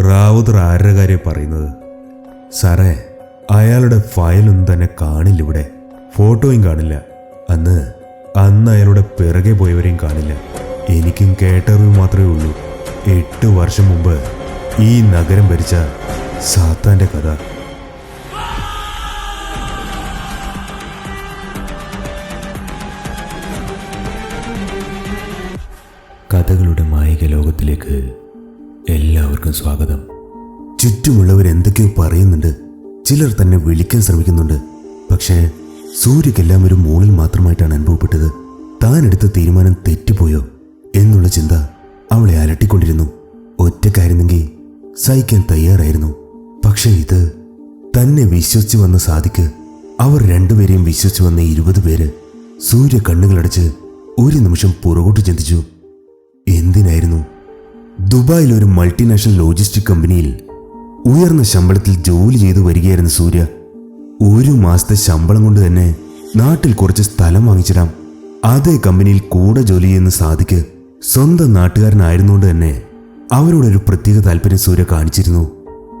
റാവുത്തർ ആരുടെ കാര്യം പറയുന്നത്? സാറേ അയാളുടെ ഫയലൊന്നും തന്നെ കാണില്ല ഇവിടെ. ഫോട്ടോയും കാണില്ല. അന്ന് അന്ന് അയാളുടെ പിറകെ പോയവരെയും കാണില്ല. എനിക്കും കേട്ടറിവ് മാത്രമേ ഉള്ളൂ. എട്ട് വർഷം മുമ്പ് ഈ നഗരം ഭരിച്ച സാത്താന്റെ കഥ. കഥകളുടെ മായിക ലോകത്തിലേക്ക് എല്ലാവർക്കും സ്വാഗതം. ചുറ്റുമുള്ളവർ എന്തൊക്കെയോ പറയുന്നുണ്ട്. ചിലർ തന്നെ വിളിക്കാൻ ശ്രമിക്കുന്നുണ്ട്. പക്ഷേ സൂര്യക്കെല്ലാം ഒരു മൂളിൽ മാത്രമായിട്ടാണ് അനുഭവപ്പെട്ടത്. താൻ എടുത്ത തീരുമാനം തെറ്റിപ്പോയോ എന്നുള്ള ചിന്ത അവളെ അലട്ടിക്കൊണ്ടിരുന്നു. ഒറ്റക്കായിരുന്നെങ്കിൽ സഹിക്കാൻ തയ്യാറായിരുന്നു. പക്ഷേ ഇത് തന്നെ വിശ്വസിച്ചു വന്ന സാധിക്ക്. അവർ രണ്ടുപേരെയും വിശ്വസിച്ചു വന്ന ഇരുപത് പേര് സൂര്യ കണ്ണുകളടച്ച് ഒരു നിമിഷം പുറകോട്ട് ചിന്തിച്ചു. എന്തിനായിരുന്നു ദുബായിൽ ഒരു മൾട്ടിനാഷണൽ ലോജിസ്റ്റിക് കമ്പനിയിൽ ഉയർന്ന ശമ്പളത്തിൽ ജോലി ചെയ്തു വരികയായിരുന്നു സൂര്യ ഒരു മാസത്തെ ശമ്പളം കൊണ്ട് തന്നെ നാട്ടിൽ കുറച്ച് സ്ഥലം വാങ്ങിച്ചിടാം. അതേ കമ്പനിയിൽ കൂടെ ജോലി ചെയ്യുന്ന സാധിക്ക് സ്വന്തം നാട്ടുകാരനായിരുന്നുകൊണ്ട് തന്നെ അവരോടൊരു പ്രത്യേക താല്പര്യം സൂര്യ കാണിച്ചിരുന്നു.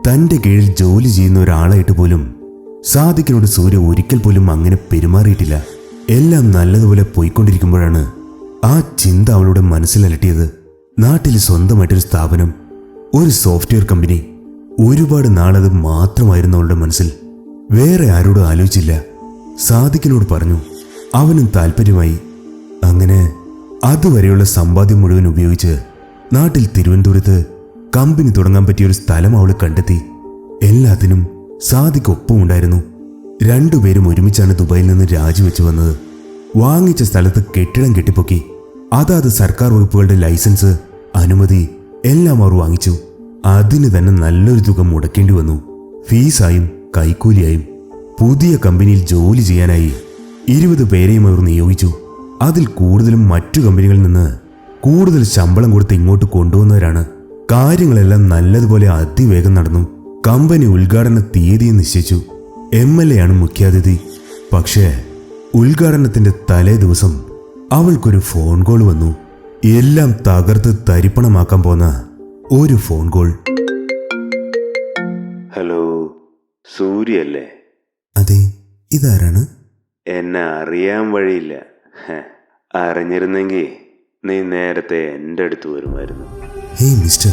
തന്റെ കീഴിൽ ജോലി ചെയ്യുന്ന ഒരാളായിട്ട് പോലും സാധിക്കിനോട് സൂര്യ ഒരിക്കൽ പോലും അങ്ങനെ പെരുമാറിയിട്ടില്ല. എല്ലാം നല്ലതുപോലെ പോയിക്കൊണ്ടിരിക്കുമ്പോഴാണ് ആ ചിന്ത അവളുടെ മനസ്സിലലട്ടിയത് നാട്ടിൽ സ്വന്തമായിട്ടൊരു സ്ഥാപനം ഒരു സോഫ്റ്റ്വെയർ കമ്പനി ഒരുപാട് നാളത് മാത്രമായിരുന്നു അവളുടെ മനസ്സിൽ വേറെ ആരോടും ആലോചിച്ചില്ല. സാദിക്കിനോട് പറഞ്ഞു അവനും താല്പര്യമായി. അങ്ങനെ അതുവരെയുള്ള സമ്പാദ്യം മുഴുവൻ ഉപയോഗിച്ച് നാട്ടിൽ തിരുവനന്തപുരത്ത് കമ്പനി തുടങ്ങാൻ പറ്റിയൊരു സ്ഥലം അവൾ കണ്ടെത്തി. എല്ലാത്തിനും സാദിക്കൊപ്പമുണ്ടായിരുന്നു രണ്ടുപേരും ഒരുമിച്ചാണ് ദുബായിൽ നിന്ന് രാജിവെച്ച് വന്നത്. വാങ്ങിച്ച സ്ഥലത്ത് കെട്ടിടം കെട്ടിപ്പൊക്കി അതാത് സർക്കാർ വകുപ്പുകളുടെ ലൈസൻസ് അനുമതി എല്ലാം അവർ വാങ്ങിച്ചു. അതിന് തന്നെ നല്ലൊരു തുക മുടക്കേണ്ടി വന്നു. ഫീസായും കൈക്കൂലിയായും പുതിയ കമ്പനിയിൽ ജോലി ചെയ്യാനായി ഇരുപത് പേരെയും അവർ നിയോഗിച്ചു. അതിൽ കൂടുതലും മറ്റു കമ്പനികളിൽ നിന്ന് കൂടുതൽ ശമ്പളം കൊടുത്ത് ഇങ്ങോട്ട് കൊണ്ടുവന്നവരാണ്. കാര്യങ്ങളെല്ലാം നല്ലതുപോലെ അതിവേഗം നടന്നു. കമ്പനി ഉദ്ഘാടന തീയതി നിശ്ചയിച്ചു. എം എൽ എ ആണ് മുഖ്യാതിഥി. പക്ഷേ ഉദ്ഘാടനത്തിന്റെ തലേ ദിവസം അവൾക്കൊരു ഫോൺ കോൾ വന്നു. എല്ലാം തകർത്ത് തരിപ്പണമാക്കാൻ പോന്ന ഒരു ഫോൺ കോൾ. ഹലോ സൂര്യല്ലേ? അതെ ഇതാരാണ്? എന്നെ അറിയാൻ വഴിയില്ല. ഹെ, അറിഞ്ഞിരുന്നെങ്കിൽ നീ നേരത്തെ എന്റെ അടുത്ത് വരുമായിരുന്നു. ഹേയ് മിസ്റ്റർ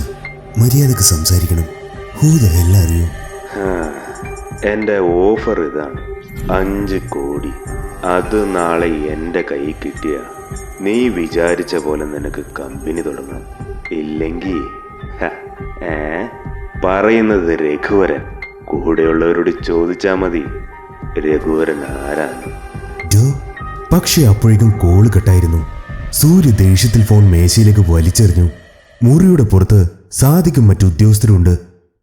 മര്യാദയ്ക്ക് സംസാരിക്കണം. ഹാ, എന്റെ ഓഫർ ഇതാണ്. അഞ്ച് കോടി. അത് നാളെ എന്റെ കൈ കിട്ടിയ നീ വിചാരിച്ച പോലെ നിനക്ക് കമ്പനി തുടങ്ങാം. ഇല്ലെങ്കിൽ ഏ? പറയുന്നത് രഘുവരൻ. കൂടെയുള്ളവരോട് ചോദിച്ചാ മതി. രഘുവരൻ ആരാണ്? പക്ഷെ അപ്പോഴേക്കും കോൾ കെട്ടായിരുന്നു. സൂര്യ ദേഷ്യത്തിൽ ഫോൺ മേശയിലേക്ക് വലിച്ചെറിഞ്ഞു. മുറിയുടെ പുറത്ത് സാധിക്കും മറ്റു ഉദ്യോഗസ്ഥരുണ്ട്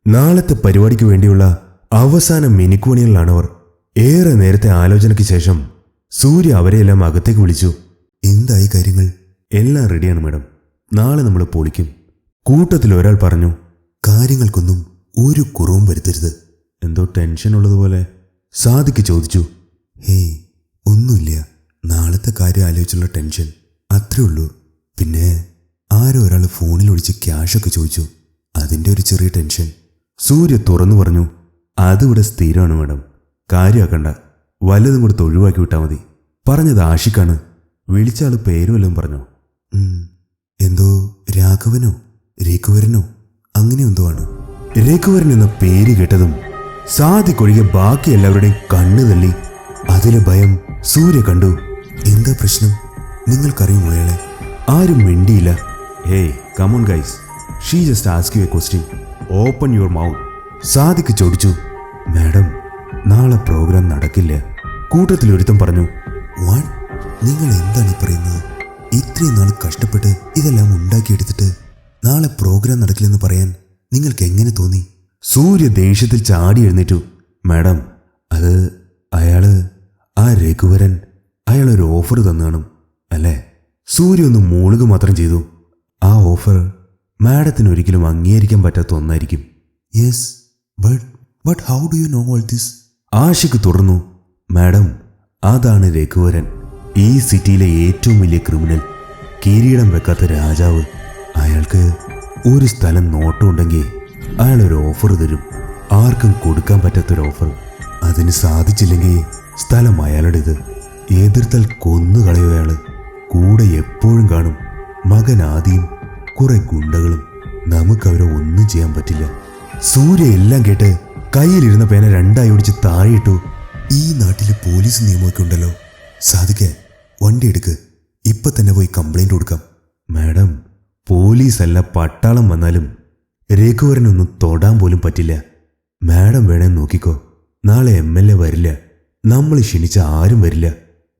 നാളത്തെ പരിപാടിക്ക് വേണ്ടിയുള്ള അവസാന മിനിക്കൂണികളിലാണവർ ഏറെ നേരത്തെ ആലോചനയ്ക്ക് ശേഷം സൂര്യ അവരെയെല്ലാം അകത്തേക്ക് വിളിച്ചു. എന്തായി കാര്യങ്ങൾ? എല്ലാം റെഡിയാണ് മാഡം നാളെ നമ്മൾ പൊളിക്കും. കൂട്ടത്തിൽ ഒരാൾ പറഞ്ഞു കാര്യങ്ങൾക്കൊന്നും ഒരു കുറവും വരുത്തരുത്. എന്തോ ടെൻഷൻ ഉള്ളതുപോലെ സാദിക്ക് ചോദിച്ചു ഹേയ് ഒന്നുമില്ല. നാളത്തെ കാര്യം ആലോചിച്ചുള്ള ടെൻഷൻ അത്രേ ഉള്ളൂ. പിന്നെ ആരോ ഒരാൾ ഫോണിൽ വിളിച്ച് ക്യാഷൊക്കെ ചോദിച്ചു. അതിന്റെ ഒരു ചെറിയ ടെൻഷൻ സൂര്യ തുറന്നു പറഞ്ഞു അതിവിടെ സ്ഥിരമാണ് മാഡം കാര്യമാക്കണ്ട. വല്ലതും കൊടുത്ത് ഒഴിവാക്കി വിട്ടാൽ മതി. പറഞ്ഞത് ആഷിക്കാണ്. വിളിച്ച ആൾ പറഞ്ഞു. എന്തോ രാഘവനോ രഘുവരനോ അങ്ങനെ എന്തോ ആണ്. രഘുവരൻ എന്ന പേര് കേട്ടതും സാധിക്കൊഴികെ ബാക്കി എല്ലാവരുടെയും കണ്ണു തള്ളി അതിലെ ഭയം സൂര്യ കണ്ടു. എന്താ പ്രശ്നം? നിങ്ങൾക്കറിയുമോ അയാളെ? ആരും മിണ്ടിയില്ല. Hey come on guys she just ask you a question open your mouth Sadiq ചോദിച്ചു. മാഡം നാളെ പ്രോഗ്രാം നടക്കില്ല. കൂട്ടത്തിൽ ഒരുത്തം പറഞ്ഞു വാട്ട് നിങ്ങൾ എന്താണ് പറയുന്നത്? ഇത്രയും നാൾ കഷ്ടപ്പെട്ട് ഇതെല്ലാം ഉണ്ടാക്കിയെടുത്തിട്ട് നാളെ പ്രോഗ്രാം നടക്കില്ലെന്ന് പറയാൻ നിങ്ങൾക്ക് എങ്ങനെ തോന്നി? സൂര്യ ദേഷ്യത്തിൽ ചാടി എഴുന്നേറ്റു. മാഡം അത് അയാൾ ആ രഘുവരൻ അയാൾ ഒരു ഓഫർ തന്നാണ് അല്ലേ? സൂര്യ ഒന്ന് മൂളുക മാത്രം ചെയ്തു. ആ ഓഫർ മാഡത്തിന് ഒരിക്കലും അംഗീകരിക്കാൻ പറ്റാത്ത ഒന്നായിരിക്കും. Yes but but how do you know all this Ashiq തുടർന്നു. മാഡം അതാണ് രഘുവരൻ. ഈ സിറ്റിയിലെ ഏറ്റവും വലിയ ക്രിമിനൽ കിരീടം വെക്കാത്ത രാജാവ്. അയാൾക്ക് ഒരു സ്ഥലം നോട്ടമുണ്ടെങ്കിൽ അയാൾ ഒരു ഓഫർ തരും. ആർക്കും കൊടുക്കാൻ പറ്റാത്തൊരു ഓഫർ അതിന് സാധിച്ചില്ലെങ്കിൽ സ്ഥലം അയാളുടേത്. എതിർത്താൽ കൊന്നുകളയോ അയാൾ കൂടെ എപ്പോഴും കാണും. മകൻ ആദിയും കുറെ ഗുണ്ടകളും. നമുക്ക് അവരെ ഒന്നും ചെയ്യാൻ പറ്റില്ല. സൂര്യ എല്ലാം കേട്ട് കയ്യിലിരുന്ന പേന രണ്ടായി ഒടിച്ച് താഴെയിട്ടു. ഈ നാട്ടിൽ പോലീസ് നിയമമൊക്കെ ഉണ്ടല്ലോ. സാധിക്കേ വണ്ടി എടുക്ക്. ഇപ്പൊ തന്നെ പോയി കംപ്ലൈന്റ് കൊടുക്കാം. മാഡം പോലീസല്ല പട്ടാളം വന്നാലും രഘുവരനൊന്നും തൊടാൻ പോലും പറ്റില്ല. മാഡം വേണേ നോക്കിക്കോ. നാളെ എം എൽ എ വരില്ല. നമ്മൾ ക്ഷണിച്ച ആരും വരില്ല.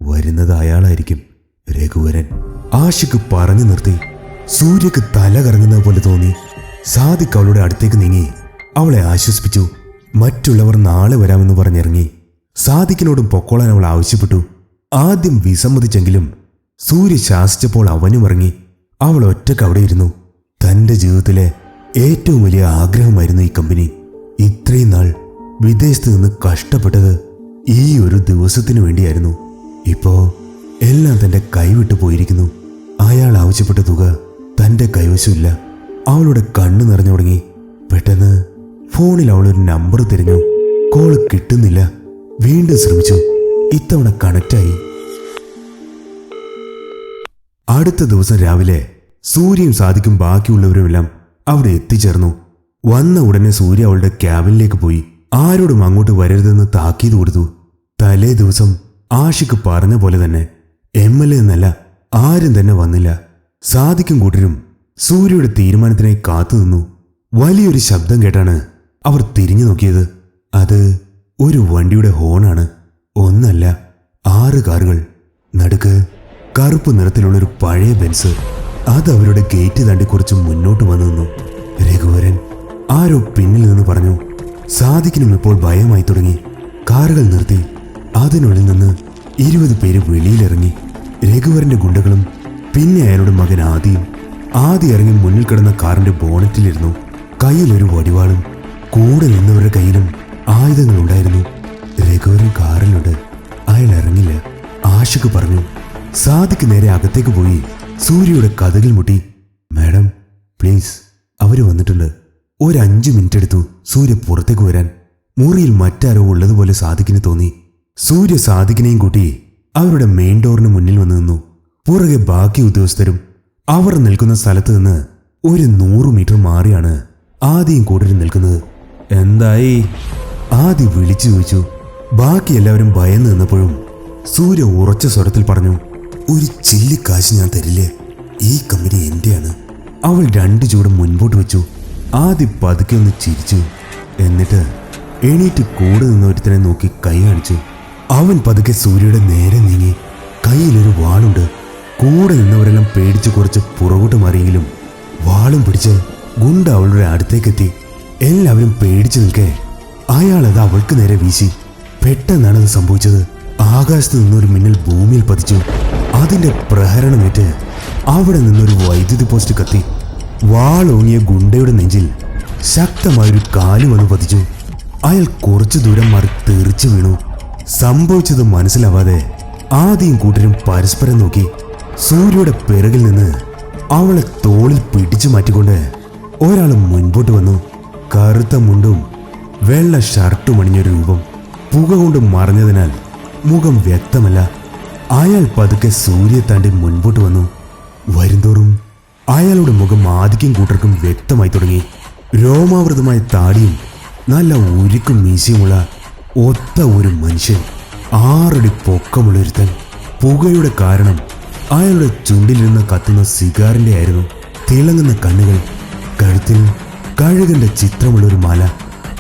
വരുന്നത് അയാളായിരിക്കും രഘുവരൻ. ആഷിക്ക് പറഞ്ഞു നിർത്തി. സൂര്യക്ക് തല കറങ്ങുന്ന പോലെ തോന്നി. സാദിഖ് അവളുടെ അടുത്തേക്ക് നീങ്ങി. അവളെ ആശ്വസിപ്പിച്ചു. മറ്റുള്ളവർ നാളെ വരാമെന്ന് പറഞ്ഞിറങ്ങി. സാദിഖിനോടും പൊക്കോളാൻ അവൾ ആവശ്യപ്പെട്ടു. ആദ്യം വിസമ്മതിച്ചെങ്കിലും സൂര്യ ശാസിച്ചപ്പോൾ അവനും ഇറങ്ങി അവൾ ഒറ്റയ്ക്ക് അവിടെ ഇരുന്നു. തന്റെ ജീവിതത്തിലെ ഏറ്റവും വലിയ ആഗ്രഹമായിരുന്നു ഈ കമ്പനി. ഇത്രയും നാൾ വിദേശത്ത് നിന്ന് കഷ്ടപ്പെട്ടത് ഈ ഒരു ദിവസത്തിനു വേണ്ടിയായിരുന്നു. ഇപ്പോ എല്ലാം തന്റെ കൈവിട്ടു പോയിരിക്കുന്നു. അയാൾ ആവശ്യപ്പെട്ട തുക തന്റെ കൈവശമില്ല. അവളുടെ കണ്ണു നിറഞ്ഞു തുടങ്ങി. പെട്ടെന്ന് ഫോണിൽ അവളൊരു നമ്പർ തിരഞ്ഞു. കോൾ കിട്ടുന്നില്ല. വീണ്ടും ശ്രമിച്ചു. ഇത്തവണ കണക്റ്റായി. അടുത്ത ദിവസം രാവിലെ സൂര്യൻ സാധിക്കും ബാക്കിയുള്ളവരുമെല്ലാം അവിടെ എത്തിച്ചേർന്നു. വന്ന ഉടനെ സൂര്യ അവളുടെ ക്യാബിനിലേക്ക് പോയി. ആരോടും അങ്ങോട്ട് വരരുതെന്ന് താക്കീത് കൊടുത്തു. തലേ ദിവസം ആഷിക്ക് പറഞ്ഞ പോലെ തന്നെ എം എൽ എ എന്നല്ല ആരും തന്നെ വന്നില്ല. സാധിക്കും കൂട്ടരും സൂര്യയുടെ തീരുമാനത്തിനായി കാത്തുനിന്നു വലിയൊരു ശബ്ദം കേട്ടാണ് അവർ തിരിഞ്ഞു നോക്കിയത്. അത് ഒരു വണ്ടിയുടെ ഹോണാണ്. ഒന്നല്ല ആറ് കാറുകൾ. നടുക്ക് കറുപ്പ് നിറത്തിലുള്ളൊരു പഴയ ബെൻസ്. അത് അവരുടെ ഗേറ്റ് തണ്ടി കുറച്ച് മുന്നോട്ട് വന്നു നിന്നു. രഘുവരൻ ആരോ പിന്നിൽ നിന്ന് പറഞ്ഞു സാധിക്കിനും ഇപ്പോൾ ഭയമായി തുടങ്ങി. കാറുകൾ നിർത്തി. അതിനുള്ളിൽ നിന്ന് ഇരുപത് പേര് വെളിയിലിറങ്ങി. രഘുവരന്റെ ഗുണ്ടകളും പിന്നെ അയാളുടെ മകൻ ആദിയും ആദി ഇറങ്ങി മുന്നിൽ കിടന്ന കാറിന്റെ ബോണറ്റിലിരുന്നു. കയ്യിലൊരു വടിവാളും കൂടെ നിന്നവരുടെ കയ്യിലും ആയുധങ്ങൾ രഘുവരൻ കാറിലുണ്ട്. അയാൾ ഇറങ്ങില്ല. ആശക്ക് പറഞ്ഞു സാദിക്ക് നേരെ അകത്തേക്ക് പോയി സൂര്യയുടെ കഥകിൽ മുട്ടി. Madam please. അവർ വന്നിട്ടുണ്ട്. ഒരു അഞ്ചു മിനിറ്റ് എടുത്തു സൂര്യ പുറത്തേക്ക് വരാൻ. മുറിയിൽ മറ്റാരോ ഉള്ളതുപോലെ സാദിക്കിന് തോന്നി. സൂര്യ സാദിക്കിനെയും കൂട്ടി അവരുടെ മെയിൻ ഡോറിന് മുന്നിൽ വന്നു നിന്നു. പുറകെ ബാക്കി ഉദ്യോഗസ്ഥരും അവർ നിൽക്കുന്ന സ്ഥലത്ത് നിന്ന് ഒരു നൂറ് മീറ്റർ മാറിയാണ് ആദ്യം കൂട്ടരും നിൽക്കുന്നത്. എന്തായി? ആദ്യം വിളിച്ചു ചോദിച്ചു ബാക്കി എല്ലാവരും ഭയന്ന് നിന്നപ്പോഴും സൂര്യ ഉറച്ച സ്വരത്തിൽ പറഞ്ഞു ഒരു ചില്ലി കാശ് ഞാൻ തരില്ലേ? ഈ കമ്പനി എന്റെയാണ്. അവൾ രണ്ട് ചൂടും മുൻപോട്ട് വെച്ചു. ആദ്യം പതുക്കെ ഒന്ന് ചിരിച്ചു. എന്നിട്ട് എണീറ്റ് കൂടെ നിന്ന് ഒരുത്തനെ നോക്കി കൈ കാണിച്ചു. അവൻ പതുക്കെ സൂര്യയുടെ നേരെ നീങ്ങി. കയ്യിലൊരു വാളുണ്ട്. കൂടെ നിന്നവരെല്ലാം പേടിച്ച് കുറച്ച് പുറകോട്ട് മാറിയെങ്കിലും വാളും പിടിച്ച് ഗുണ്ട അവളുടെ അടുത്തേക്കെത്തി. എല്ലാവരും പേടിച്ചു നിൽക്കേ. അയാളത് അവൾക്ക് നേരെ വീശി. പെട്ടെന്നാണ് അത് സംഭവിച്ചത്. ആകാശത്ത് നിന്നൊരു മിന്നൽ ഭൂമിയിൽ പതിച്ചു. അതിന്റെ പ്രഹരണമേറ്റ് അവിടെ നിന്നൊരു വൈദ്യുതി പോസ്റ്റ് കത്തി. വാളോങ്ങിയ ഗുണ്ടയുടെ നെഞ്ചിൽ ശക്തമായൊരു കാൽ വന്ന് പതിച്ചു. അയാൾ കുറച്ചു ദൂരം മാറി തെറിച്ചു വീണു. സംഭവിച്ചത് മനസ്സിലാവാതെ ആദ്യം കൂട്ടരും പരസ്പരം നോക്കി. സൂര്യയുടെ പിറകിൽ നിന്ന് അവളെ തോളിൽ പിടിച്ചു മാറ്റിക്കൊണ്ട് ഒരാൾ മുൻപോട്ട് വന്നു. കറുത്ത മുണ്ടും വെള്ള ഷർട്ടും അണിഞ്ഞൊരു രൂപം. പുക കൊണ്ട് മറഞ്ഞതിനാൽ മുഖം വ്യക്തമല്ല. അയാൾ പതുക്കെ സൂര്യയെ താണ്ടി മുൻപോട്ട് വന്നു. വരുന്തോറും അയാളുടെ മുഖം ആദിക്കും കൂട്ടർക്കും വ്യക്തമായി തുടങ്ങി. രോമാവൃതമായ താടിയും നല്ല ഉരുക്കും മീശയുമുള്ള ഒത്ത ഒരു മനുഷ്യൻ ആറടി പൊക്കമുള്ള ഒരുത്തൻ. പുകയുടെ കാരണം അയാളുടെ ചുണ്ടിലിരുന്ന് കത്തുന്ന സിഗാറിന്റെ ആയിരുന്നു. തിളങ്ങുന്ന കണ്ണുകൾ കഴുത്തിൽ കഴുകന്റെ ചിത്രമുള്ളൊരു മാല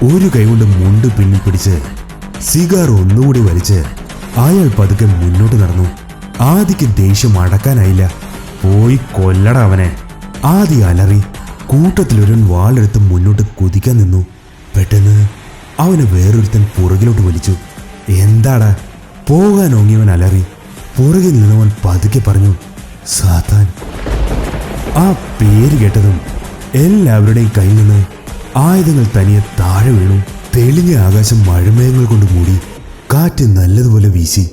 ഒരു കൈകൊണ്ട് മുണ്ട് പിന്നിൽ പിടിച്ച് സിഗാർ ഒന്നുകൂടി വലിച്ച് അയാൾ പതുക്കെ മുന്നോട്ട് നടന്നു. ആദിക്ക് ദേഷ്യം അടക്കാനായില്ല. പോയി കൊല്ലട അവനെ. ആദി അലറി കൂട്ടത്തിലൊരു വാളെടുത്ത് മുന്നോട്ട് കുതിക്കാൻ നിന്നു. പെട്ടെന്ന് അവനെ വേറൊരുത്തൻ പുറകിലോട്ട് വലിച്ചു. എന്താടാ? പോകാൻ ഓങ്ങിയവൻ അലറി. പുറകിൽ നിന്നവൻ പതുക്കെ പറഞ്ഞു സാത്താൻ. ആ പേര് കേട്ടതും എല്ലാവരുടെയും കയ്യിൽ നിന്ന് ആയുധങ്ങൾ തനിയെ താഴെ വീണു. തെളിഞ്ഞ ആകാശം മഴമേഘങ്ങൾ കൊണ്ട് മൂടി കാറ്റ് നല്ലതുപോലെ വീശി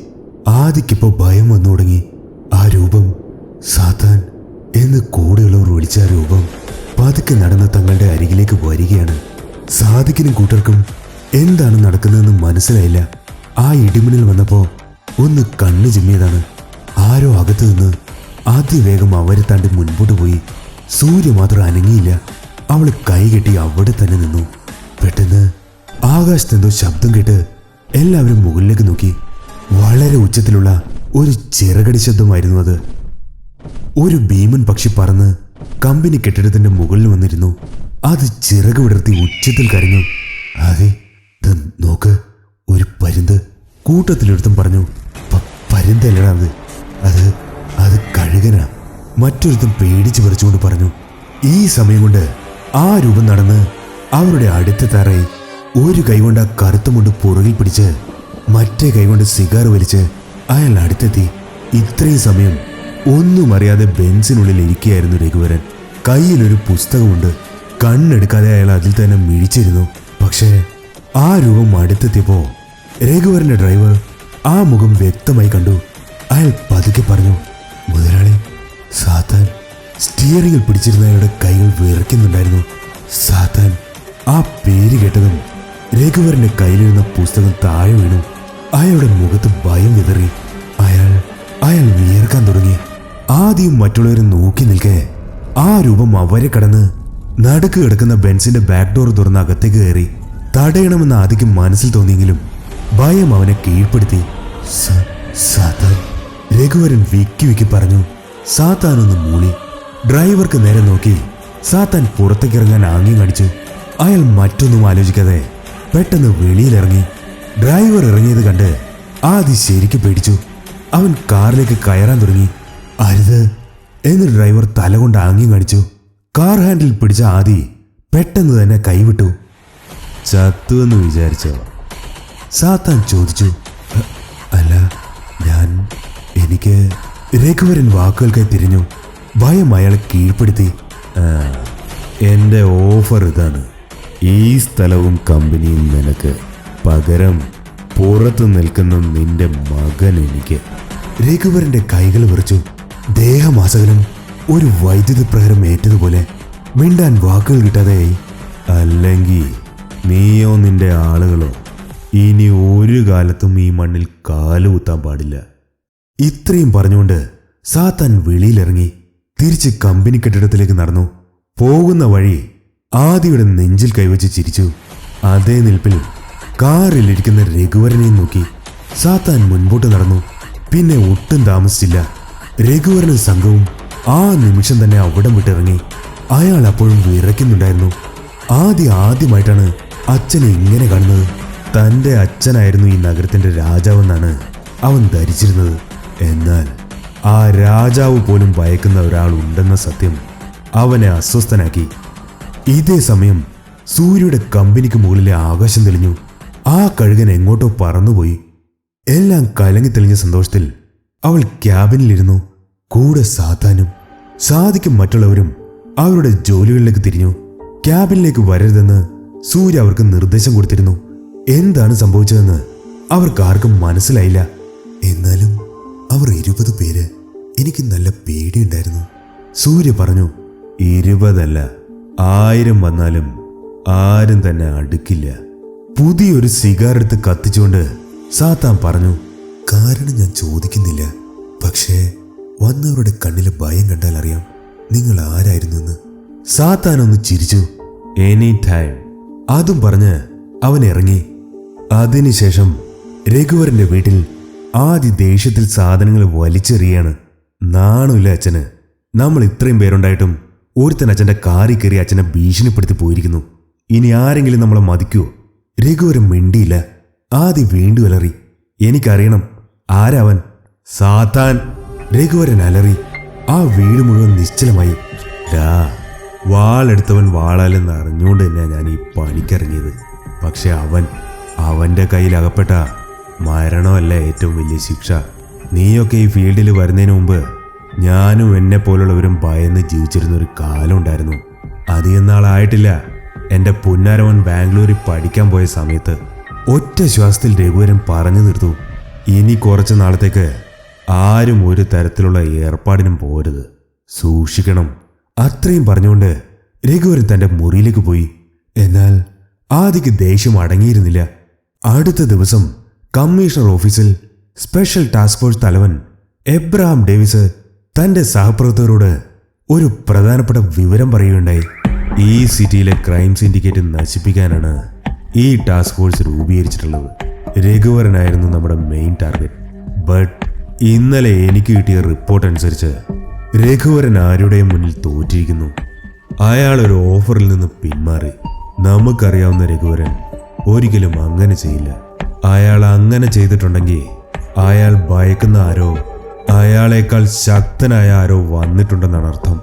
ആദിക്കിപ്പോ ഭയം വന്നു തുടങ്ങി. ആ രൂപം സാത്താൻ എന്ന് കൂടെയുള്ളവർ വിളിച്ച ആ രൂപം പതുക്കെ നടന്ന് തങ്ങളുടെ അരികിലേക്ക് വരികയാണ്. സാദിക്കിനും കൂട്ടർക്കും എന്താണ് നടക്കുന്നതെന്ന് മനസ്സിലായില്ല. ആ ഇടിമിന്നൽ വന്നപ്പോ ഒന്ന് കണ്ണു ചിമ്മിയതാണ്. ആരോ അകത്തു നിന്ന് അതിവേഗം അവരെ താണ്ടി മുൻപോട്ട് പോയി. സൂര്യ മാത്രം അനങ്ങിയില്ല. അവൾ കൈകെട്ടി അവിടെ തന്നെ നിന്നു. പെട്ടെന്ന് ആകാശത്തെന്തോ ശബ്ദം കേട്ട് എല്ലാവരും മുകളിലേക്ക് നോക്കി. വളരെ ഉച്ചത്തിലുള്ള ഒരു ചിറകടി ശബ്ദമായിരുന്നു അത്. ഒരു ഭീമൻ പക്ഷി പറന്ന് കമ്പനി കെട്ടിടത്തിന്റെ മുകളിൽ വന്നിരുന്നു. അത് ചിറക് വിടർത്തി ഉച്ചത്തിൽ കരഞ്ഞു. അതെ നോക്ക് ഒരു പരുന്ത് കൂട്ടത്തിലെടുത്തും പറഞ്ഞു. "പ- പരുന്തല്ലടാ അത്. അത് അത് കഴുകനാ. മറ്റൊരുത്തും പേടിച്ചു പറിച്ചുകൊണ്ട് പറഞ്ഞു. ഈ സമയം കൊണ്ട് ആ രൂപം നടന്ന് അവരുടെ അടുത്ത തറയിൽ ഒരു കൈകൊണ്ട് ആ കറുത്തമുണ്ട് പുറകിൽ പിടിച്ച് മറ്റേ കൈകൊണ്ട് സിഗാർ വലിച്ച് അയാൾ അടുത്തെത്തി. ഇത്രയും സമയം ഒന്നും അറിയാതെ ബെഞ്ചിനുള്ളിൽ ഇരിക്കുകയായിരുന്നു രഘുവരൻ. കയ്യിലൊരു പുസ്തകമുണ്ട്. കണ്ണെടുക്കാതെ അയാൾ അതിൽ തന്നെ മിഴിച്ചിരുന്നു. പക്ഷേ ആ രൂപം അടുത്തെത്തിയപ്പോൾ രഘുവരന്റെ ഡ്രൈവർ ആ മുഖം വ്യക്തമായി കണ്ടു. അയാൾ പതുക്കെ പറഞ്ഞു മുതലാളി സാത്താൻ സ്റ്റിയറിംഗിൽ പിടിച്ചിരുന്ന അയാളുടെ കൈകൾ വിറയ്ക്കുന്നുണ്ടായിരുന്നു. സാത്താൻ ആ പേര് കേട്ടതും രഘുവരന്റെ കയ്യിലിരുന്ന പുസ്തകം താഴെ വീണു അയാളുടെ മുഖത്ത് ഭയം വിതറി. അയാൾ അയാൾ വിയർക്കാൻ തുടങ്ങി. ആദ്യം മറ്റുള്ളവരെ നോക്കി നിൽക്കേ ആ രൂപം അവരെ കടന്ന് നടുക്ക് കിടക്കുന്ന ബെൻസിന്റെ ബാക്ക് ഡോർ തുറന്ന് അകത്തേക്ക് കയറി. തടയണമെന്ന് ആദ്യം മനസ്സിൽ തോന്നിയെങ്കിലും ഭയം അവനെ കീഴ്പ്പെടുത്തി. "സ- സാത്താൻ. രഘുവരൻ വിക്കി വിക്കി പറഞ്ഞു സാത്താൻ ഒന്ന് മൂളി. ഡ്രൈവർക്ക് നേരെ നോക്കി. സാത്താൻ പുറത്തേക്കിറങ്ങാൻ ആംഗ്യം കാണിച്ചു അയാൾ മറ്റൊന്നും ആലോചിക്കാതെ പെട്ടെന്ന് വെളിയിലിറങ്ങി ഡ്രൈവർ ഇറങ്ങിയത് കണ്ട് ആദി ശരിക്കും പേടിച്ചു. അവൻ കാറിലേക്ക് കയറാൻ തുടങ്ങി. അരുത് എന്ന് ഡ്രൈവർ തലകൊണ്ട് ആംഗ്യം കാണിച്ചു. കാർ ഹാൻഡിൽ പിടിച്ച ആദി പെട്ടെന്ന് തന്നെ കൈവിട്ടു. ചത്തു എന്ന് വിചാരിച്ചോ സാത്താൻ ചോദിച്ചു അല്ല ഞാൻ എനിക്ക് രഘുവരൻ വാക്കുകൾക്കായി തിരിഞ്ഞു. ഭയം അയാളെ കീഴ്പ്പെടുത്തി. എന്റെ ഓഫർ ഇതാണ്. ഈ സ്ഥലവും കമ്പനിയും നിനക്ക് പകരം പുറത്തു നിൽക്കുന്ന നിന്റെ മകൻ എനിക്ക്. രഘുവരന്റെ കൈകൾ വിറച്ചു. ദേഹമാസകലം ഒരു വൈദ്യുതി പ്രഹരം ഏറ്റതുപോലെ മിണ്ടാൻ വാക്കുകൾ കിട്ടാതെയായി. അല്ലെങ്കിൽ നീയോ നിന്റെ ആളുകളോ ഇനി ഒരു കാലത്തും ഈ മണ്ണിൽ കാലുകുത്താൻ പാടില്ല. ഇത്രയും പറഞ്ഞുകൊണ്ട് സാത്താൻ വെളിയിലിറങ്ങി തിരിച്ച് കമ്പനി കെട്ടിടത്തിലേക്ക് നടന്നു. പോകുന്ന വഴി ആദിയുടെ നെഞ്ചിൽ കൈവച്ച് ചിരിച്ചു. അതേ നിൽപ്പിൽ കാറിലിരിക്കുന്ന രഘുവരനെ നോക്കി. സാത്താൻ മുൻപോട്ട് നടന്നു. പിന്നെ ഒട്ടും താമസിച്ചില്ല. രഘുവരനും സംഘവും ആ നിമിഷം തന്നെ അവിടം വിട്ടിറങ്ങി. അയാൾ അപ്പോഴും വിറയ്ക്കുന്നുണ്ടായിരുന്നു. ആദ്യ ആദ്യമായിട്ടാണ് അച്ഛനെ ഇങ്ങനെ കാണുന്നത്. തന്റെ അച്ഛനായിരുന്നു ഈ നഗരത്തിന്റെ രാജാവെന്നാണ് അവൻ ധരിച്ചിരുന്നത്. എന്നാൽ ആ രാജാവ് പോലും ഭയക്കുന്ന ഒരാൾ ഉണ്ടെന്ന സത്യം അവനെ അസ്വസ്ഥനാക്കി. ഇതേ സമയം സൂര്യയുടെ കമ്പനിക്ക് മുകളിലെ ആകാശം തെളിഞ്ഞു. ആ കഴുകൻ എങ്ങോട്ടോ പറന്നുപോയി. എല്ലാം കലങ്ങി തെളിഞ്ഞ സന്തോഷത്തിൽ അവൾ ക്യാബിനിലിരുന്നു. കൂടെ സാത്താനും സാധിക്കും മറ്റുള്ളവരും അവരുടെ ജോലികളിലേക്ക് തിരിഞ്ഞു. ക്യാബിനിലേക്ക് വരരുതെന്ന് സൂര്യ അവർക്ക് നിർദ്ദേശം കൊടുത്തിരുന്നു. എന്താണ് സംഭവിച്ചതെന്ന് അവർക്ക് ആർക്കും മനസ്സിലായില്ല. എന്നാലും അവർ ഇരുപത് പേര് എനിക്ക് നല്ല പേടിയുണ്ടായിരുന്നു. സൂര്യ പറഞ്ഞു ഇരുപതല്ല ആയിരം വന്നാലും ആരും തന്നെ അടുക്കില്ല. പുതിയൊരു സിഗാർ എടുത്ത് കത്തിച്ചുകൊണ്ട് സാത്താൻ പറഞ്ഞു കാരണം ഞാൻ ചോദിക്കുന്നില്ല. പക്ഷേ വന്നവരുടെ കണ്ണിലെ ഭയം കണ്ടാൽ അറിയാം നിങ്ങൾ ആരായിരുന്നെന്ന് സാത്താൻ ഒന്ന് ചിരിച്ചു. എനി ടൈം അതും പറഞ്ഞ് അവൻ ഇറങ്ങി. അതിനുശേഷം രഘുവരന്റെ വീട്ടിൽ ആദ്യ ദേഷ്യത്തിൽ സാധനങ്ങൾ വലിച്ചെറിയാണ് നാണുമില്ല അച്ഛന്. നമ്മൾ ഇത്രയും പേരുണ്ടായിട്ടും ഒരുത്തൻ അച്ഛന്റെ കാറി കയറി അച്ഛനെ ഭീഷണിപ്പെടുത്തി പോയിരിക്കുന്നു. ഇനി ആരെങ്കിലും നമ്മളെ മതിക്കുവോ രഘുവരൻ മിണ്ടിയില്ല. ആദ്യം വീണ്ടും അലറി. എനിക്കറിയണം ആരവൻ? സാത്താൻ. രഘുവരൻ അലറി. ആ വീട് മുഴുവൻ നിശ്ചലമായി. വാളെടുത്തവൻ വാളാലെന്ന് അറിഞ്ഞുകൊണ്ട് തന്നെ ഞാൻ ഈ പണിക്കിറങ്ങിയത്. പക്ഷെ അവൻ അവന്റെ കയ്യിൽ അകപ്പെട്ട മരണമല്ല ഏറ്റവും വലിയ ശിക്ഷ. നീയൊക്കെ ഈ ഫീൽഡിൽ വരുന്നതിന് മുമ്പ് ഞാനും എന്നെ പോലുള്ളവരും ഭയന്ന് ജീവിച്ചിരുന്ന ഒരു കാലം ഉണ്ടായിരുന്നു അധികം എന്റെ പുന്നാരവൻ ബാംഗ്ലൂരിൽ പഠിക്കാൻ പോയ സമയത്ത് ഒറ്റ ശ്വാസത്തിൽ രഘുവരൻ പറഞ്ഞു നിർത്തൂ ഇനി കുറച്ച് നാളത്തേക്ക് ആരും ഒരു തരത്തിലുള്ള ഏർപ്പാടിനും പോരുത്. സൂക്ഷിക്കണം. അത്രയും പറഞ്ഞുകൊണ്ട് രഘുവരൻ തന്റെ മുറിയിലേക്ക് പോയി. എന്നാൽ ആദിക്ക് ദേഷ്യം അടങ്ങിയിരുന്നില്ല. അടുത്ത ദിവസം കമ്മീഷണർ ഓഫീസിൽ സ്പെഷ്യൽ ടാസ്ക് ഫോഴ്സ് തലവൻ എബ്രഹാം ഡേവിസ് തന്റെ സഹപ്രവർത്തകരോട് ഒരു പ്രധാനപ്പെട്ട വിവരം പറയുകയുണ്ടായി. ഈ സിറ്റിയിലെ ക്രൈം സിൻഡിക്കേറ്റ് നശിപ്പിക്കാനാണ് ഈ ടാസ്ക് ഫോഴ്സ് രൂപീകരിച്ചിട്ടുള്ളത്. രഘുവരനായിരുന്നു നമ്മുടെ മെയിൻ ടാർഗറ്റ് ബട്ട് ഇന്നലെ എനിക്ക് കിട്ടിയ റിപ്പോർട്ട് അനുസരിച്ച് രഘുവരൻ ആരുടെയും മുന്നിൽ തോറ്റിരിക്കുന്നു? അയാൾ ഒരു ഓഫറിൽ നിന്ന് പിന്മാറി. നമുക്കറിയാവുന്ന രഘുവരൻ ഒരിക്കലും അങ്ങനെ ചെയ്യില്ല. അയാൾ അങ്ങനെ ചെയ്തിട്ടുണ്ടെങ്കിൽ അയാൾ ഭയക്കുന്ന ആരോ അയാളേക്കാൾ ശക്തനായ ആരോ വന്നിട്ടുണ്ടെന്നാണ് അർത്ഥം.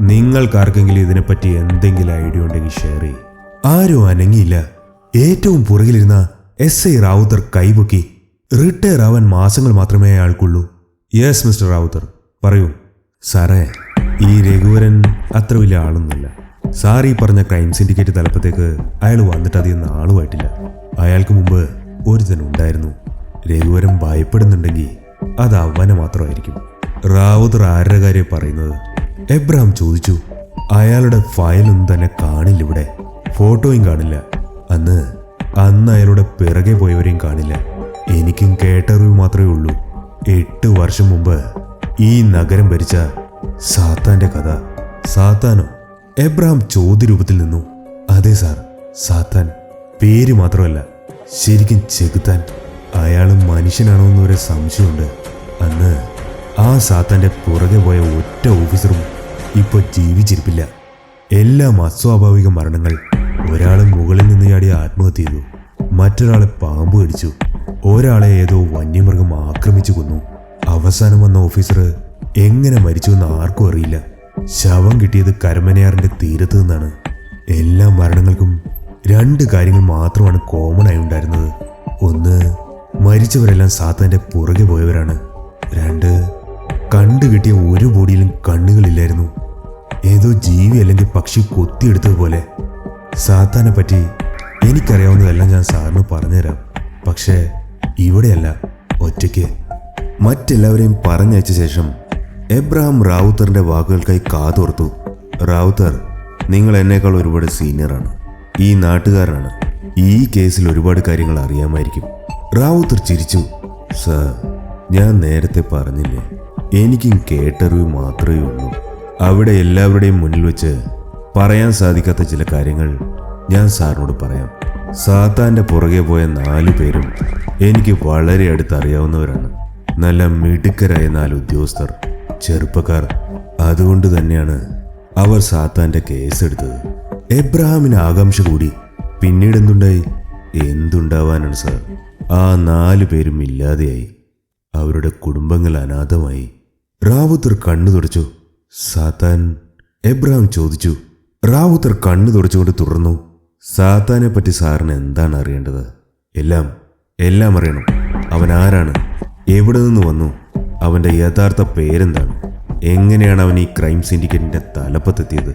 നിങ്ങൾക്കാർക്കെങ്കിലും ഇതിനെപ്പറ്റി എന്തെങ്കിലും ഐഡിയ ഉണ്ടെങ്കിൽ ഷെയർ ചെയ്യും. ആരും അനങ്ങിയില്ല. ഏറ്റവും പുറകിലിരുന്ന എസ് ഐ റാവുത്തർ കൈപൊക്കി റിട്ടയർ ആവാൻ മാസങ്ങൾ മാത്രമേ അയാൾക്കുള്ളൂ. Yes mister Rawther. പറയൂ. സാറേ ഈ രഘുവരൻ അത്ര വലിയ ആളൊന്നുമല്ല. സാർ ഈ പറഞ്ഞ ക്രൈം സിൻഡിക്കേറ്റ് തലപ്പത്തേക്ക് അയാൾ വന്നിട്ട് അധികം നാളുമായിട്ടില്ല. അയാൾക്ക് മുമ്പ് ഒരുത്തൻ ഉണ്ടായിരുന്നു. രഘുവരൻ ഭയപ്പെടുന്നുണ്ടെങ്കിൽ അത് അവനെ മാത്രമായിരിക്കും. റാവുത്തർ ആരുടെ കാര്യം പറയുന്നത്? എബ്രഹാം ചോദിച്ചു അയാളുടെ ഫയലൊന്നും തന്നെ കാണില്ല ഇവിടെ. ഫോട്ടോയും കാണില്ല. അന്ന് അന്ന് അയാളുടെ പിറകെ പോയവരെയും കാണില്ല. എനിക്കും കേട്ടറിവ് മാത്രമേ ഉള്ളൂ. എട്ട് വർഷം മുമ്പ് ഈ നഗരം ഭരിച്ച സാത്താന്റെ കഥ. സാത്താനോ? എബ്രഹാം ചോദ്യരൂപത്തിൽ നിന്നു. അതെ സാർ സാത്താൻ. പേര് മാത്രമല്ല ശരിക്കും ചെകുത്താൻ. അയാളും മനുഷ്യനാണോ എന്നൊരു സംശയമുണ്ട്. അന്ന് ആ സാത്താന്റെ പുറകെ പോയ ഒറ്റ ഓഫീസറും ഇപ്പൊ ജീവിച്ചിരിപ്പില്ല. എല്ലാം അസ്വാഭാവിക മരണങ്ങൾ ഒരാളെ മുകളിൽ നിന്ന് ചാടി ആത്മഹത്യ ചെയ്തു. മറ്റൊരാളെ പാമ്പ് കടിച്ചു. ഒരാളെ ഏതോ വന്യമൃഗം ആക്രമിച്ചു കൊന്നു. അവസാനം വന്ന ഓഫീസർ എങ്ങനെ മരിച്ചു എന്ന് ആർക്കും അറിയില്ല. ശവം കിട്ടിയത് കരമനയാറിന്റെ തീരത്ത് നിന്നാണ്. എല്ലാ മരണങ്ങൾക്കും രണ്ട് കാര്യങ്ങൾ മാത്രമാണ് കോമൺ ആയി ഉണ്ടായിരുന്നത്. ഒന്ന് മരിച്ചവരെല്ലാം സാത്താന്റെ പുറകെ പോയവരാണ്. രണ്ട് കണ്ടു കിട്ടിയ ഒരു ബോഡിയിലും കണ്ണുകളില്ലായിരുന്നു. ഏതോ ജീവി അല്ലെങ്കിൽ പക്ഷി കൊത്തിയെടുത്തതുപോലെ സാത്താനെ പറ്റി എനിക്കറിയാവുന്നതെല്ലാം ഞാൻ സാറിന് പറഞ്ഞുതരാം. പക്ഷേ ഇവിടെയല്ല ഒറ്റയ്ക്ക്. മറ്റെല്ലാവരെയും പറഞ്ഞയച്ച ശേഷം എബ്രഹാം റാവുത്തറിന്റെ വാക്കുകൾക്കായി കാതോർത്തു. റാവുത്തർ നിങ്ങൾ എന്നേക്കാൾ ഒരുപാട് സീനിയറാണ്. ഈ നാട്ടുകാരനാണ്. ഈ കേസിൽ ഒരുപാട് കാര്യങ്ങൾ അറിയാമായിരിക്കും. റാവുത്തർ ചിരിച്ചു. സർ ഞാൻ നേരത്തെ പറഞ്ഞില്ലേ എനിക്കും കേട്ടറിവ് മാത്രമേ ഉള്ളൂ. അവിടെ എല്ലാവരുടെയും മുന്നിൽ വെച്ച് പറയാൻ സാധിക്കാത്ത ചില കാര്യങ്ങൾ ഞാൻ സാറിനോട് പറയാം. സാത്താന്റെ പുറകെ പോയ നാലു പേരും എനിക്ക് വളരെ അടുത്തറിയാവുന്നവരാണ്. നല്ല മിടുക്കരായ നാല് ഉദ്യോഗസ്ഥർ ചെറുപ്പക്കാർ. അതുകൊണ്ട് തന്നെയാണ് അവർ സാത്താന്റെ കേസെടുത്തത്. എബ്രഹാമിന് ആകാംക്ഷ കൂടി. പിന്നീട് എന്തുണ്ടായി എന്തുണ്ടാവാനാണ് സാർ? ആ നാലു പേരും ഇല്ലാതെയായി. അവരുടെ കുടുംബങ്ങൾ അനാഥമായി. റാവുത്തർ കണ്ണു തുടച്ചു. സാത്താൻ എബ്രാം ചോദിച്ചു റാവുത്തർ കണ്ണു തുടച്ചുകൊണ്ട് തുടർന്നു. സാത്താനെ പറ്റി സാറിന് എന്താണ് അറിയേണ്ടത്? എല്ലാം എല്ലാം അറിയണം. അവൻ ആരാണ്? എവിടെ നിന്ന് വന്നു? അവന്റെ യഥാർത്ഥ പേരെന്താണ്? എങ്ങനെയാണ് അവൻ ഈ ക്രൈം സിൻഡിക്കേറ്റിന്റെ തലപ്പത്തെത്തിയത്?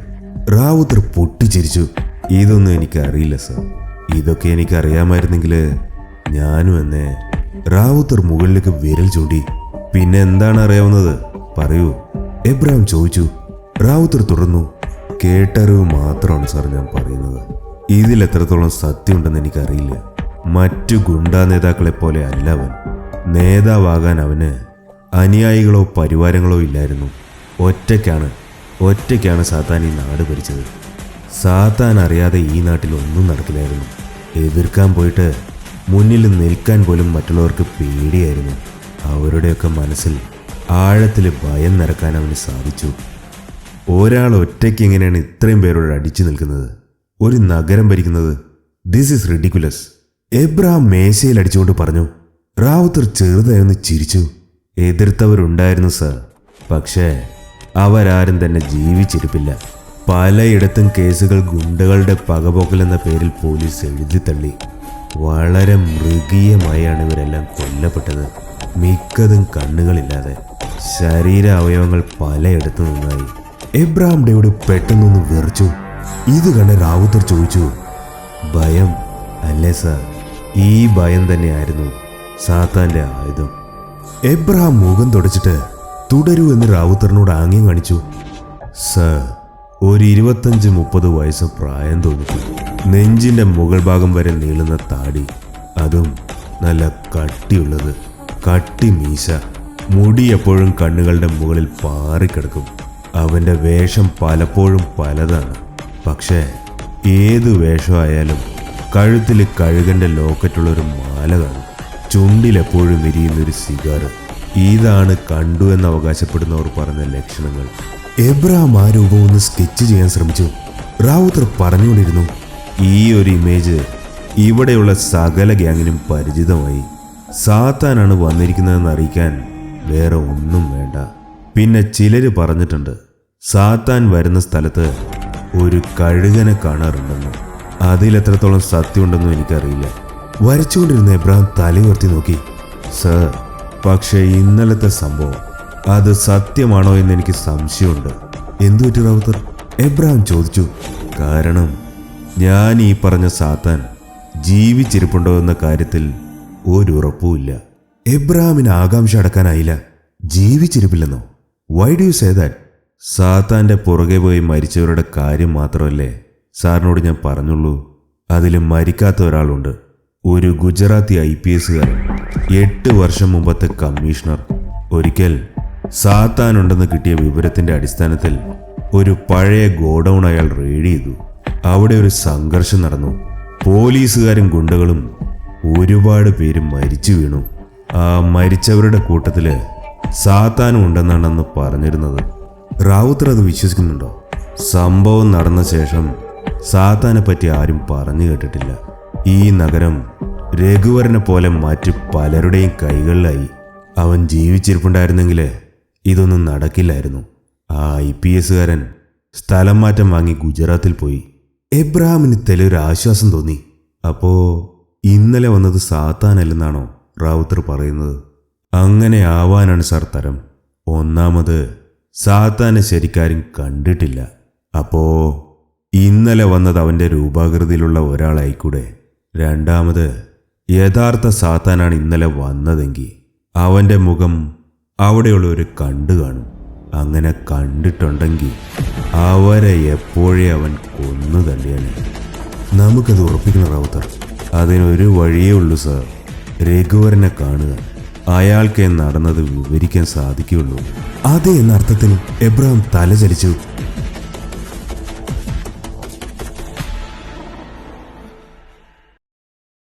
റാവുത്തർ പൊട്ടിച്ചിരിച്ചു. ഇതൊന്നും എനിക്കറിയില്ല സർ. ഇതൊക്കെ എനിക്ക് അറിയാമായിരുന്നെങ്കിൽ ഞാനും എന്നെ. റാവുത്തർ മുകളിലേക്ക് വിരൽ ചൂണ്ടി പിന്നെ എന്താണ് അറിയാവുന്നത്? പറയൂ. എബ്രാം ചോദിച്ചു. റാവുത്തർ തുടർന്നു കേട്ടറിവ് മാത്രമാണ് സാർ ഞാൻ പറയുന്നത്. ഇതിൽ എത്രത്തോളം സത്യമുണ്ടെന്ന് എനിക്കറിയില്ല. മറ്റു ഗുണ്ടാ നേതാക്കളെ പോലെ അല്ല അവൻ. നേതാവാകാൻ അവന് അനുയായികളോ പരിവാരങ്ങളോ ഇല്ലായിരുന്നു. ഒറ്റയ്ക്കാണ് ഒറ്റയ്ക്കാണ് സാത്താൻ ഈ നാട് ഭരിച്ചത്. സാത്താൻ അറിയാതെ ഈ നാട്ടിൽ ഒന്നും നടക്കില്ലായിരുന്നു. എതിർക്കാൻ പോയിട്ട് മുന്നിൽ നിൽക്കാൻ പോലും മറ്റുള്ളവർക്ക് പേടിയായിരുന്നു. അവരുടെയൊക്കെ മനസ്സിൽ ആഴത്തിൽ ഭയം നിറക്കാൻ അവന് സാധിച്ചു. ഒരാൾ ഒറ്റയ്ക്ക് എങ്ങനെയാണ് ഇത്രയും പേരോട് അടിച്ചു നിൽക്കുന്നത്? ഒരു നഗരം ഭരിക്കുന്നത്? ദിസ് ഇസ് റെഡിക്കുലസ് എബ്രഹാം മേശയിൽ അടിച്ചുകൊണ്ട് പറഞ്ഞു റാവുത്തർ ചെറുതായൊന്ന് ചിരിച്ചു. എതിർത്തവരുണ്ടായിരുന്നു സർ പക്ഷേ അവരാരും തന്നെ ജീവിച്ചിരിപ്പില്ല. പലയിടത്തും കേസുകൾ ഗുണ്ടകളുടെ പകപോക്കൽ എന്ന പേരിൽ പോലീസ് എഴുതി തള്ളി വളരെ മൃഗീയമായാണ് ഇവരെല്ലാം കൊല്ലപ്പെട്ടത്. മിക്കതും കണ്ണുകളില്ലാതെ. ശരീര അവയവങ്ങൾ പലയിടത്തു നിന്നായി. എബ്രഹാം ഡേവിഡ് പെട്ടെന്നൊന്ന് വിറച്ചു. ഇത് കണ്ട റാവുത്തർ ചോദിച്ചു ഭയം അല്ലേ സാർ? ഈ ഭയം തന്നെയായിരുന്നു സാത്താന്റെ ആയുധം. എബ്രഹാം മുഖം തുടച്ചിട്ട് തുടരൂ എന്ന് റാവുത്തറിനോട് ആംഗ്യം കാണിച്ചു സർ ഒരു ഇരുപത്തഞ്ച് മുപ്പത് വയസ്സ് പ്രായം തോന്നിക്കും നെഞ്ചിന്റെ മുകൾ ഭാഗം വരെ നീളുന്ന താടി. അതും നല്ല കട്ടിയുള്ളത്. കട്ടി മീശ. മുടി എപ്പോഴും കണ്ണുകളുടെ മുകളിൽ പാറിക്കിടക്കും. അവന്റെ വേഷം പലപ്പോഴും പലതാണ്. പക്ഷേ ഏത് വേഷമായാലും കഴുത്തിൽ കഴുകന്റെ ലോക്കറ്റുള്ള ഒരു മാല കാണും. ചുണ്ടിലെപ്പോഴും വിരിയുന്ന ഒരു സിഗാർ ഇതാണ് കണ്ടു എന്ന് അവകാശപ്പെടുന്നവർ പറഞ്ഞ ലക്ഷണങ്ങൾ. എബ്രഹാം ആ രൂപം ഒന്ന് സ്കെച്ച് ചെയ്യാൻ ശ്രമിച്ചു. റാവുത്തർ പറഞ്ഞുകൊണ്ടിരുന്നു ഈ ഒരു ഇമേജ് ഇവിടെയുള്ള സകല ഗ്യാങ്ങിനും പരിചിതമായി. സാത്താനാണ് വന്നിരിക്കുന്നതെന്ന് അറിയിക്കാൻ വേറെ ഒന്നും വേണ്ട. പിന്നെ ചിലര് പറഞ്ഞിട്ടുണ്ട് സാത്താൻ വരുന്ന സ്ഥലത്ത് ഒരു കഴുകനെ കാണാറുണ്ടെന്ന്. അതിലെത്രത്തോളം സത്യമുണ്ടെന്നും എനിക്കറിയില്ല. വരച്ചുകൊണ്ടിരുന്ന എബ്രഹാം തലയുയർത്തി നോക്കി സർ പക്ഷേ ഇന്നലത്തെ സംഭവം അത് സത്യമാണോ എന്ന് എനിക്ക് സംശയമുണ്ട്. എന്തു പറ്റി റാവുത്തർ? എബ്രഹാം ചോദിച്ചു കാരണം ഞാൻ ഈ പറഞ്ഞ സാത്താൻ ജീവിച്ചിരിപ്പുണ്ടോ എന്ന കാര്യത്തിൽ ഒരു ഉറപ്പുമില്ല എബ്രഹാമിന് ആകാംക്ഷ അടക്കാനായില്ല. ജീവിച്ചിരിപ്പില്ലെന്നോ? Why do you say that സാത്താന്റെ പുറകെ പോയി മരിച്ചവരുടെ കാര്യം മാത്രമല്ലേ സാറിനോട് ഞാൻ പറഞ്ഞുള്ളൂ. അതിൽ മരിക്കാത്ത ഒരാളുണ്ട്. ഒരു ഗുജറാത്തി ഐ പി എസുകാരൻ എട്ട് വർഷം മുമ്പത്തെ കമ്മീഷണർ. ഒരിക്കൽ സാത്താനുണ്ടെന്ന് കിട്ടിയ വിവരത്തിന്റെ അടിസ്ഥാനത്തിൽ ഒരു പഴയ ഗോഡൗൺ അയാൾ റെയ്ഡ് ചെയ്തു. അവിടെ ഒരു സംഘർഷം നടന്നു. പോലീസുകാരും ഗുണ്ടകളും ഒരുപാട് പേര് മരിച്ചു വീണു. ആ മരിച്ചവരുടെ കൂട്ടത്തിൽ സാത്താനും ഉണ്ടെന്നാണ് അന്ന് പറഞ്ഞിരുന്നത്. റാവുത്തർ അത് വിശ്വസിക്കുന്നുണ്ടോ? സംഭവം നടന്ന ശേഷം സാത്താനെ പറ്റി ആരും പറഞ്ഞു കേട്ടിട്ടില്ല. ഈ നഗരം രഘുവരനെ പോലെ മാറ്റി പലരുടെയും കൈകളിലായി. അവൻ ജീവിച്ചിരിപ്പുണ്ടായിരുന്നെങ്കിൽ ഇതൊന്നും നടക്കില്ലായിരുന്നു. ആ ഐ പി എസുകാരൻ സ്ഥലം മാറ്റം വാങ്ങി ഗുജറാത്തിൽ പോയി. എബ്രഹാമിന് ആശ്വാസം തോന്നി. അപ്പോ ഇന്നലെ വന്നത് സാത്താനല്ലെന്നാണോ റാവുത്തർ പറയുന്നത്? അങ്ങനെ ആവാനാണ് സാർ തരം. ഒന്നാമത് സാത്താനെ ശരിക്കാരും കണ്ടിട്ടില്ല. അപ്പോ ഇന്നലെ വന്നത് അവന്റെ രൂപാകൃതിയിലുള്ള ഒരാളായിക്കൂടെ? രണ്ടാമത് യഥാർത്ഥ സാത്താനാണ് ഇന്നലെ വന്നതെങ്കിൽ അവന്റെ മുഖം അവിടെയുള്ള ഒരു കണ്ടു കാണും. അങ്ങനെ കണ്ടിട്ടുണ്ടെങ്കിൽ അവരെ എപ്പോഴേ അവൻ കൊന്നു തന്നെയാണ് നമുക്കത് ഉറപ്പിക്കണം റൗത്തർ അതിനൊരു വഴിയേ ഉള്ളൂ സാർ. രഘുവരനെ കാണുക. അയാൾക്ക് നടന്നത് വിവരിക്കാൻ സാധിക്കുകയുള്ളൂ. അതെ എന്ന അർത്ഥത്തിൽ എബ്രഹാം തല ചലിച്ചു.